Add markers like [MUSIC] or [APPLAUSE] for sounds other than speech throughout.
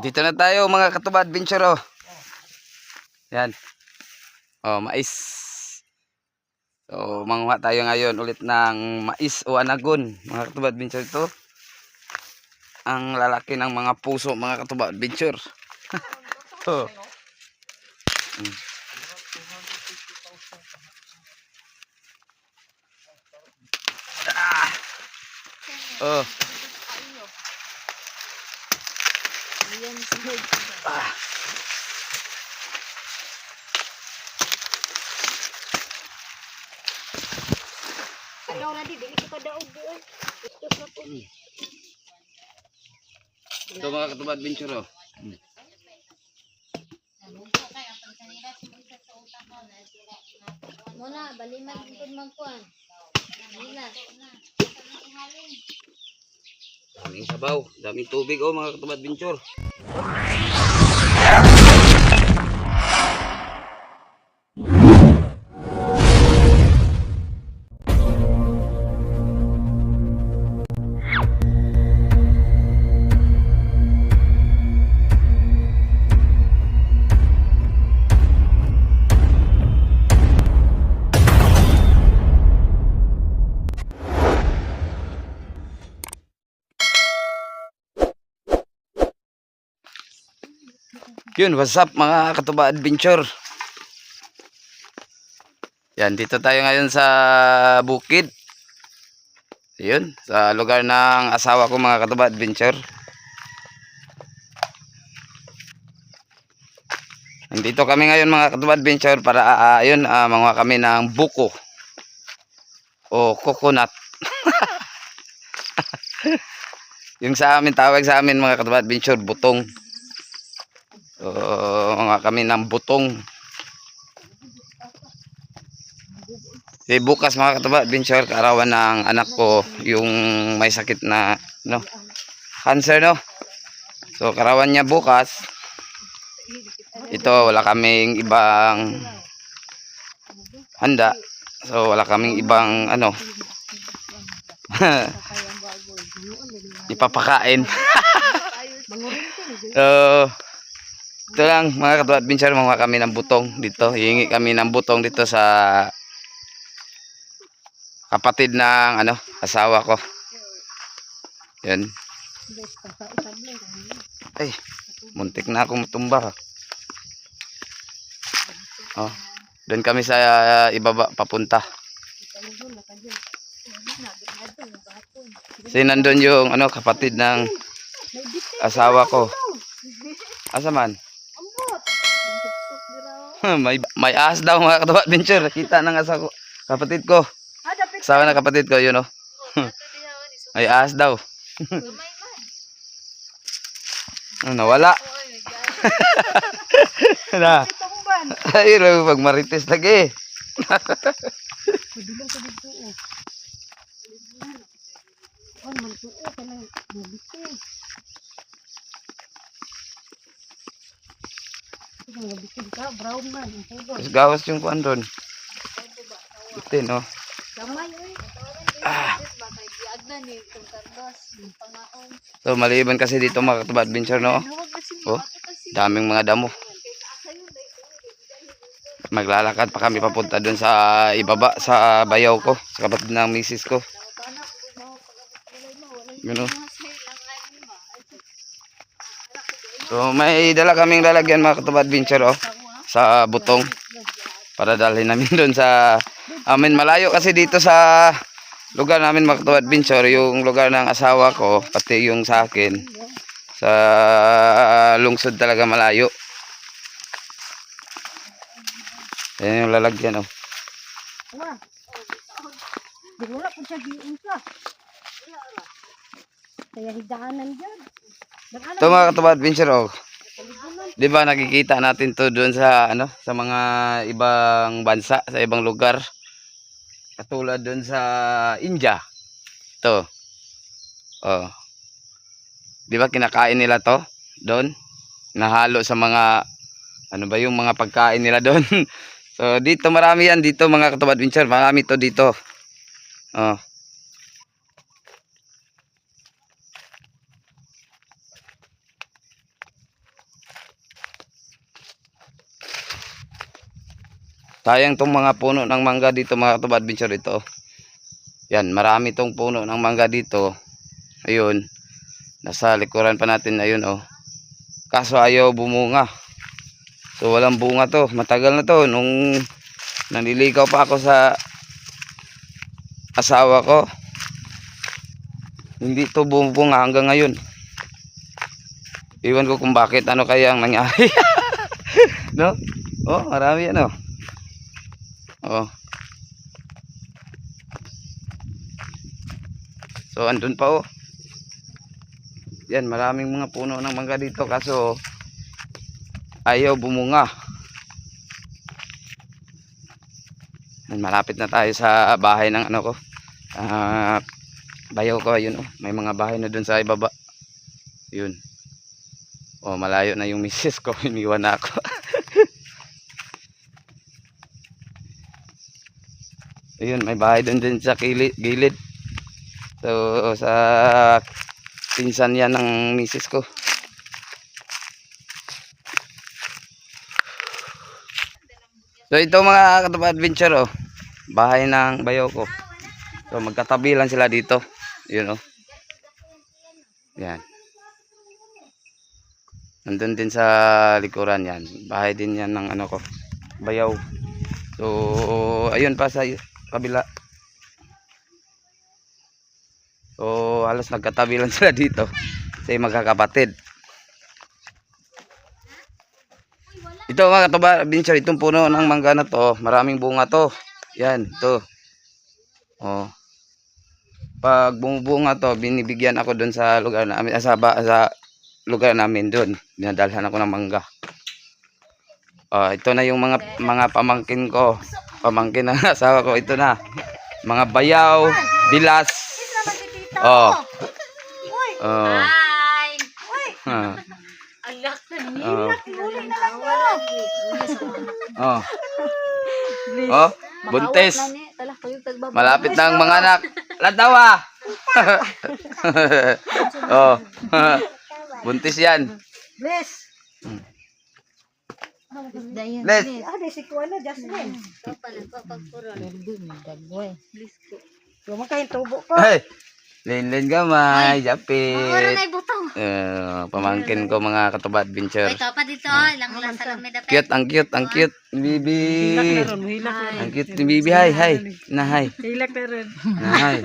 Dito na tayo mga katubad adventure oh. Yan. Oh, mais. So, manguha tayo ngayon ulit ng mais o anagon. Mga katubad adventure ito. Ang lalaki ng mga puso mga katubad adventure. [LAUGHS] oh. Mm. Ah. Oh. Ayaw na di, dili ko kadaog doon. Ito sa po. Ito mga katubad adventure oh. Muna, baliman ko magkuhan. Nila. Daming sabaw, daming tubig oh mga katubad adventure. Yun, what's up mga katuba adventure? Yan, dito tayo ngayon sa bukid. Yun, sa lugar ng asawa ko mga katuba adventure. Nandito kami ngayon mga katuba adventure para uh, yun, ah, manguha kami ng buko o coconut. [LAUGHS] yung sa amin, tawag sa amin mga katuba adventure, butong. So, mga kami ng butong. Eh, bukas mga katuba, adventure, kaarawan ng anak ko, yung may sakit na, no, cancer, no. So, karawan niya bukas. Ito, wala kaming ibang handa. So, wala kaming ibang, ano, [LAUGHS] ipapakain. [LAUGHS] so, ito lang mga katuwa adventure mga kami ng butong dito. Hihingi kami ng butong dito sa kapatid ng ano asawa ko. Yan ay muntik na ako matumba oh doon kami sa uh, ibaba papunta. Kasi nandun yung ano kapatid ng asawa ko. Asa man [LAUGHS] may may ahas daw mga katawa [LAUGHS] adventure. Nakita ng asa ko. Kapatid ko. Asawa na kapatid ko, yun oh. [LAUGHS] may ahas daw. Ah, Nawala. na. Ay, raw pag marites lagi. Padulong ka dito oh. Oh, mantuo ka ng mabitin. Tapos gawas yung kuan doon. Itin oh. Eh. Ah. Pangaon. So maliban kasi dito mga katawa adventure no. Oh, daming mga damo. Maglalakad pa kami papunta doon sa ibaba sa bayaw ko, sa kapatid ng misis ko. Yun oh. So may dala kaming lalagyan mga katawa adventure oh, sa butong para dalhin namin [LAUGHS] doon sa amin malayo kasi dito sa lugar namin mga katawa adventure yung lugar ng asawa ko pati yung sa akin sa lungsod talaga malayo. Ayan yung lalagyan oh. Wala. Wala kung siya giun ka. Kaya hidaanan dyan. Ito mga katawa adventure oh. 'Di ba nakikita natin to doon sa ano sa mga ibang bansa, sa ibang lugar. Katulad doon sa India. To. Oh. 'Di ba kinakain nila to doon? Nahalo sa mga ano ba yung mga pagkain nila doon? [LAUGHS] so dito marami yan dito mga katawa adventure, marami to dito. Oh. Sayang tong mga puno ng mangga dito mga katubad adventure ito. Yan, marami tong puno ng mangga dito. Ayun. Nasa likuran pa natin ayun oh. Kaso ayaw bumunga. So walang bunga to. Matagal na to nung nanliligaw pa ako sa asawa ko. Hindi to bumubunga hanggang ngayon. Iwan ko kung bakit ano kaya ang nangyari. [LAUGHS] no? Oh, marami ano. Oh. So andun pa oh. Yan, maraming mga puno ng mangga dito kaso ayaw bumunga. Yan, malapit na tayo sa bahay ng ano ko. Ah, bayaw ko ayun oh. May mga bahay na dun sa ibaba. Yun. Oh, malayo na yung misis ko. [LAUGHS] Iniwan ako. Ayun, may bahay doon din sa kilid, gilid. So, sa pinsan yan ng misis ko. So, ito mga katapa adventure, oh. Bahay ng bayaw ko. So, magkatabi lang sila dito. Yun, oh. Yan. Nandun din sa likuran yan. Bahay din yan ng ano ko. Bayaw. So, ayun pa sa kabila. So, halos nagkatabi lang [LAUGHS] sila dito. Sa magkakapatid. Ito mga katuba, Vincent, itong puno ng mangga na to, maraming bunga to. Yan, to. Oh. Pag bumubunga to, binibigyan ako doon sa lugar namin, sa, sa lugar namin doon. Dinadalhan ako ng mangga. Oh, ito na yung mga mga pamangkin ko. Pamangkin ng [LAUGHS] asawa ko ito na. Mga bayaw, bilas. Oh. Oh. Hi! Ha. Alak ka ni. Oh. Huli na lang. Oh. Oh, buntis. Malapit na ang mga anak. [LAUGHS] Latawa. [LAUGHS] oh. buntis yan. Bless. Dayan. Les. Ah, di si Kuano, Jasmine. Dagway. Lumang kayong tubo ko. Hey. Lin-lin gamay, Mawala japit. na yung butong. Eh, pamangkin ko mga katuba adventure. Ito pa dito. Ilang lang sa lang may dapit. Cute, ang cute, ang cute. Bibi. Ang cute ni Bibi. Hi, hi. Na, hi. Hilak na rin. Na, hi.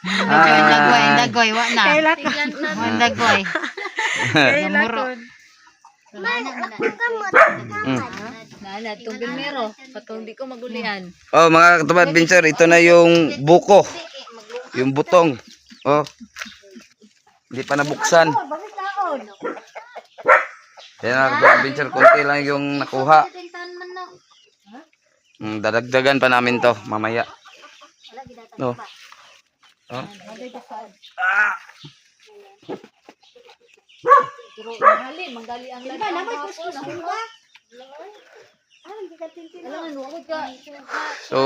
Dagway, Hi. dagway. Wa na. Hilak [LAUGHS] na. Wa dagway. Hilak Namuro. Na. Mm. Itong bimero. Patong di ko magulian. Oh, mga katuba adventure, ito na yung buko. Yung butong. Oh. Hindi pa nabuksan. Yan mga katuba adventure, konti lang yung nakuha. Na. Mm, dadagdagan pa namin to mamaya. No. Oh. Pero mali, manggali ang Diba, naman kuskus, diba? Ah, ka. Alam mo, nuwag ka. So,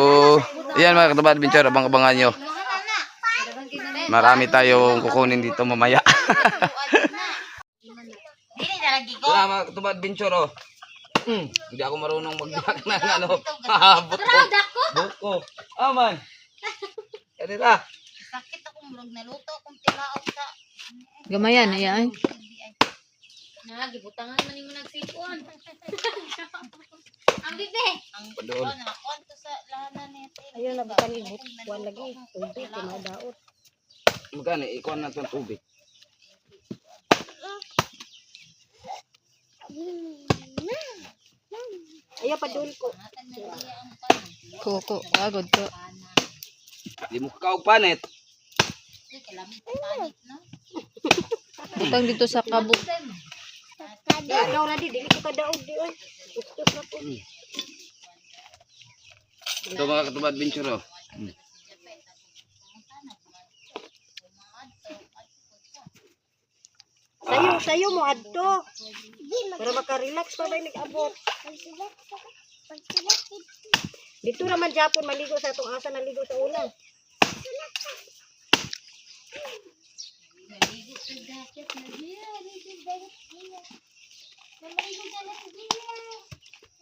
yan mga katuba adventure, abang-abangan nyo. Marami tayong kukunin dito mamaya. Na ko. Wala mga katuba adventure oh. Hmm, hindi ako marunong magbiyak ng ano. Product ko. Buko. Aman. Kanila. Sakit akong murag naluto akong tilaot sa. Gamayan, ayan. Nagibutangan man nimo nagsipon. [LAUGHS] Ang bibe. Ang Padoon. oh, nakakonto sa lahanan nito. Ayun, nabukan ibot. Kuwan lagi. Tubig, kumadaot. Magkano? Ikuha na itong tubig. Ayaw, padul ko. Kuko, agod ko. Di mo kakaw panit. Utang dito sa kabuk. Ikaw na di, dili ko kadaog di. oy. Kuskus na po. Ito mga katuba adventure oh. Hmm. Sayo, sayo mo adto. Para maka-relax pa ba nag-abot. Dito naman Japon maligo sa itong asa naligo sa ulan.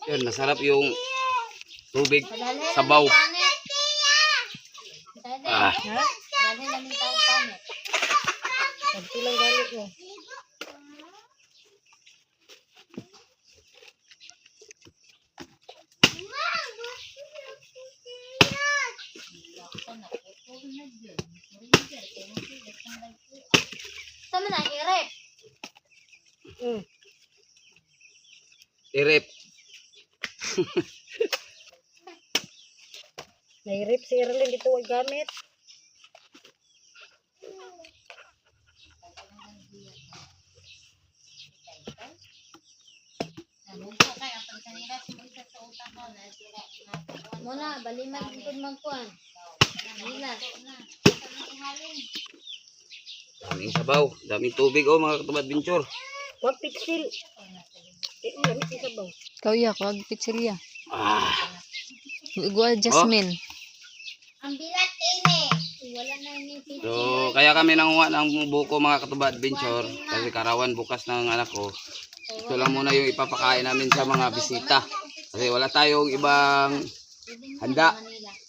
Yan, masarap yung tubig, sabaw. Ah, Dalhin namin tao panik. Pagtulang galit mo. Tama na, irep. Mm. irip. [LAUGHS] Nairip si Erlin dito wag gamit. Muna, baliman ikod magkuhan. Nila. Daming sabaw, daming tubig oh mga katubad binchor. Wag pitsil. Eh, yung sabaw. Ikaw iya, kawag pizzeria. Ah, Igwa Jasmine. Ang bilat ini. Wala na yung pizza. so kaya kami nanguha ng buko mga katubad binchor kasi karawan bukas ng anak ko. Ito lang muna yung ipapakain namin sa mga bisita. Kasi wala tayong ibang handa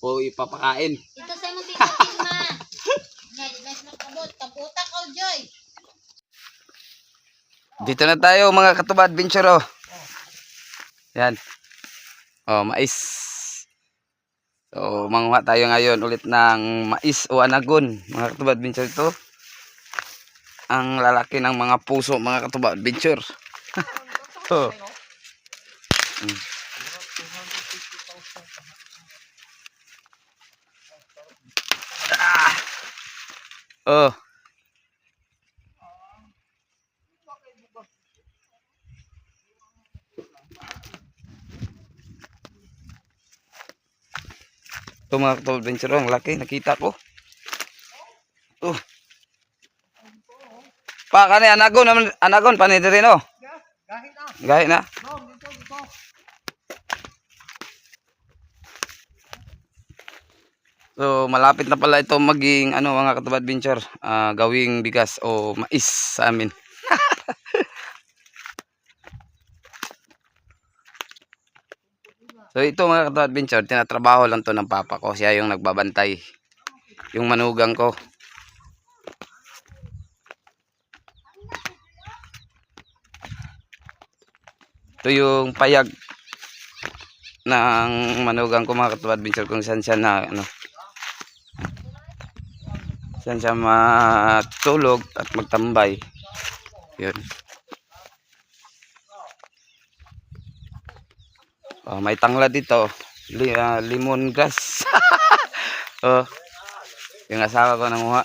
o ipapakain. Ito sa mo titatin ma. Naglas na kabot. Kaputa ko, Joy. Dito na tayo mga katubad binchor oh. Yan. Oh, mais. So, manguha tayo ngayon ulit ng mais o anagon. Mga katubad binchor ito. Ang lalaki ng mga puso mga katubad binchor. [LAUGHS] oh. Mm. Ah. Oh. Ito mga katulad venture, ang laki, nakita ko. Oh. Pa, kani, anagon, anagon, panito rin, oh. Gahi na. So, malapit na pala ito maging, ano, mga katubad venture, ah, gawing bigas o mais sa amin. So ito mga katawad adventure, tinatrabaho lang to ng papa ko. Siya yung nagbabantay. Yung manugang ko. Ito yung payag ng manugang ko mga katawad adventure kung saan siya na ano saan siya matulog at magtambay. Yun. Oh, may tangla dito. Li, ah, limon grass. [LAUGHS] oh. Yung asawa ko nanguha.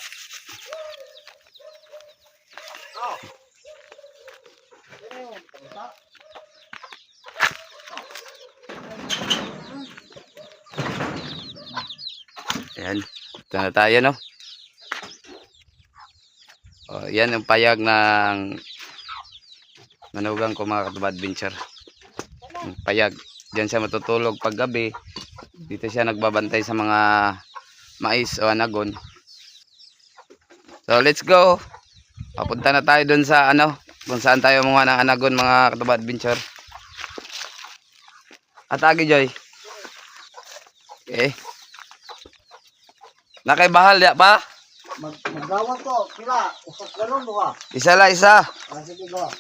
Yan. Ito na tayo, no? Oh, yan yung payag ng manugang ko mga katubad adventure. Yung payag. Diyan siya matutulog pag gabi. Dito siya nagbabantay sa mga mais o anagon. So let's go. Papunta na tayo dun sa ano, kung saan tayo mga ng anagon mga katubad adventure. Atagi Joy. Okay. Nakay bahal ya pa? Mag magawag ko, sila, usap ganun mo ha. Isa la isa. Ah, sige go.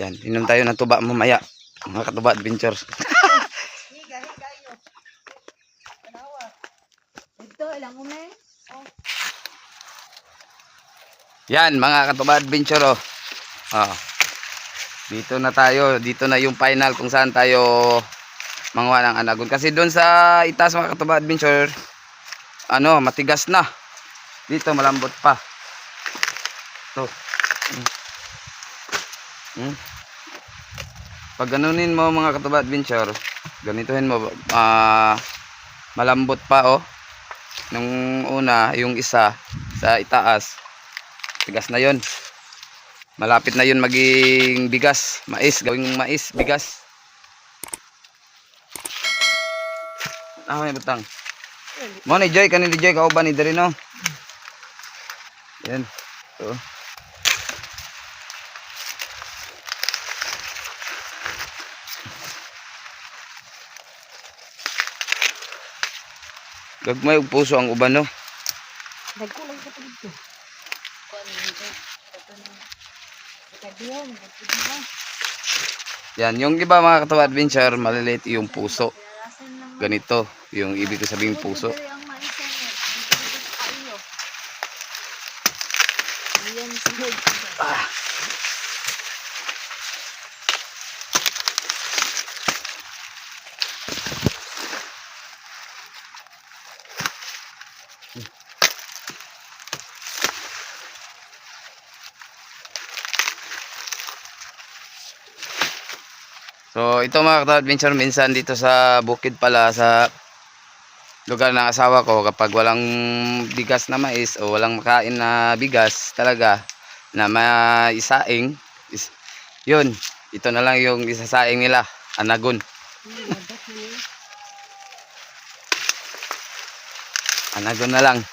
Yan, inom tayo ng tuba mamaya. Mga katuba adventure. Ito, ilang [LAUGHS] umay. Yan, mga katuba adventure oh. Ah. Dito na tayo, dito na yung final kung saan tayo manguha ng anagon. Kasi doon sa itaas mga katuba adventure, ano, matigas na. Dito malambot pa. To. Mm. Mm. Pag ganunin mo mga katuba adventure, ganituhin mo ah malambot pa oh. Nung una, yung isa sa itaas, tigas na yon malapit na yun maging bigas. Mais gawing mais bigas. Ah may butang. Mo ni Joy. Kanin ni Joy kauban ni diri no yan. So Gagmay og puso ang uban no. Nagkulang ka pa dito. Kadiyan, nagkulang. Yan, yung iba mga katawa adventure, maliliit yung puso. Ganito, yung ibig ko sabing puso. Ang mais yan eh. Dito sa kayo. Ayan sa So, ito mga katawa adventure, minsan dito sa bukid pala, sa lugar ng asawa ko, kapag walang bigas na mais o walang makain na bigas talaga, na maisaing, is, yun, ito na lang yung isasaing nila, anagon. [LAUGHS] Anagon na lang.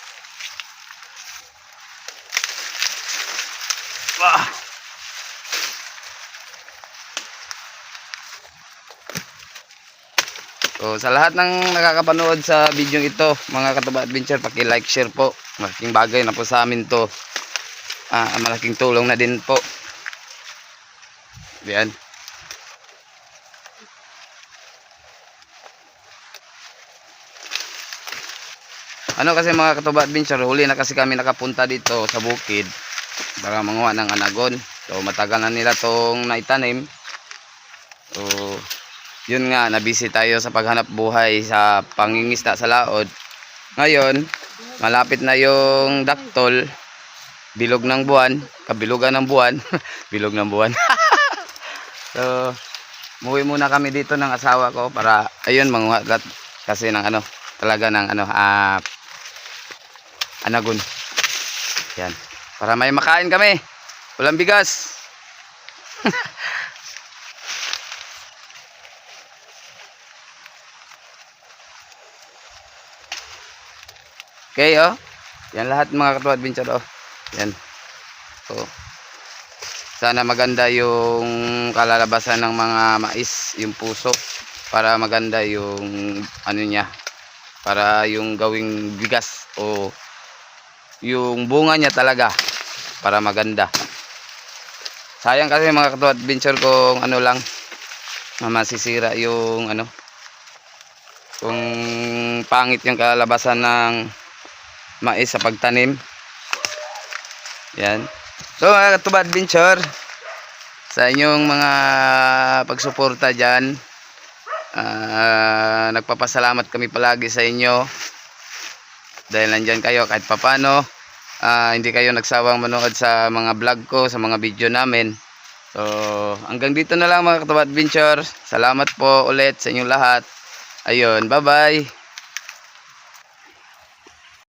So, sa lahat ng nakakapanood sa video ito, mga Katuba Adventure, paki-like, share po. Malaking bagay na po sa amin to. Ah, malaking tulong na din po. Yan. Ano kasi mga Katuba Adventure, huli na kasi kami nakapunta dito sa bukid para manguha ng anagon. So, matagal na nila tong naitanim. So, yun nga, nabisi tayo sa paghanap buhay sa pangingisda sa laod. Ngayon, malapit na yung daktol, bilog ng buwan, kabilugan ng buwan, [LAUGHS] bilog ng buwan. [LAUGHS] so, muwi muna kami dito ng asawa ko para, ayun, manguha gat- kasi ng ano, talaga ng ano, ah, anagon. Yan. Para may makain kami. Walang bigas. [LAUGHS] Okay, oh. Yan lahat mga katuwa adventure, oh. Yan. So, sana maganda yung kalalabasan ng mga mais, yung puso. Para maganda yung ano niya. Para yung gawing bigas o yung bunga niya talaga. Para maganda. Sayang kasi mga katuwa adventure kung ano lang masisira yung ano kung pangit yung kalalabasan ng mais sa pagtanim. Yan. So mga katuba adventure, sa inyong mga pagsuporta dyan, ah, nagpapasalamat kami palagi sa inyo. Dahil nandyan kayo kahit papano, ah, hindi kayo nagsawang manood sa mga vlog ko, sa mga video namin. So hanggang dito na lang mga katuba adventure. Salamat po ulit sa inyong lahat. Ayun, bye bye.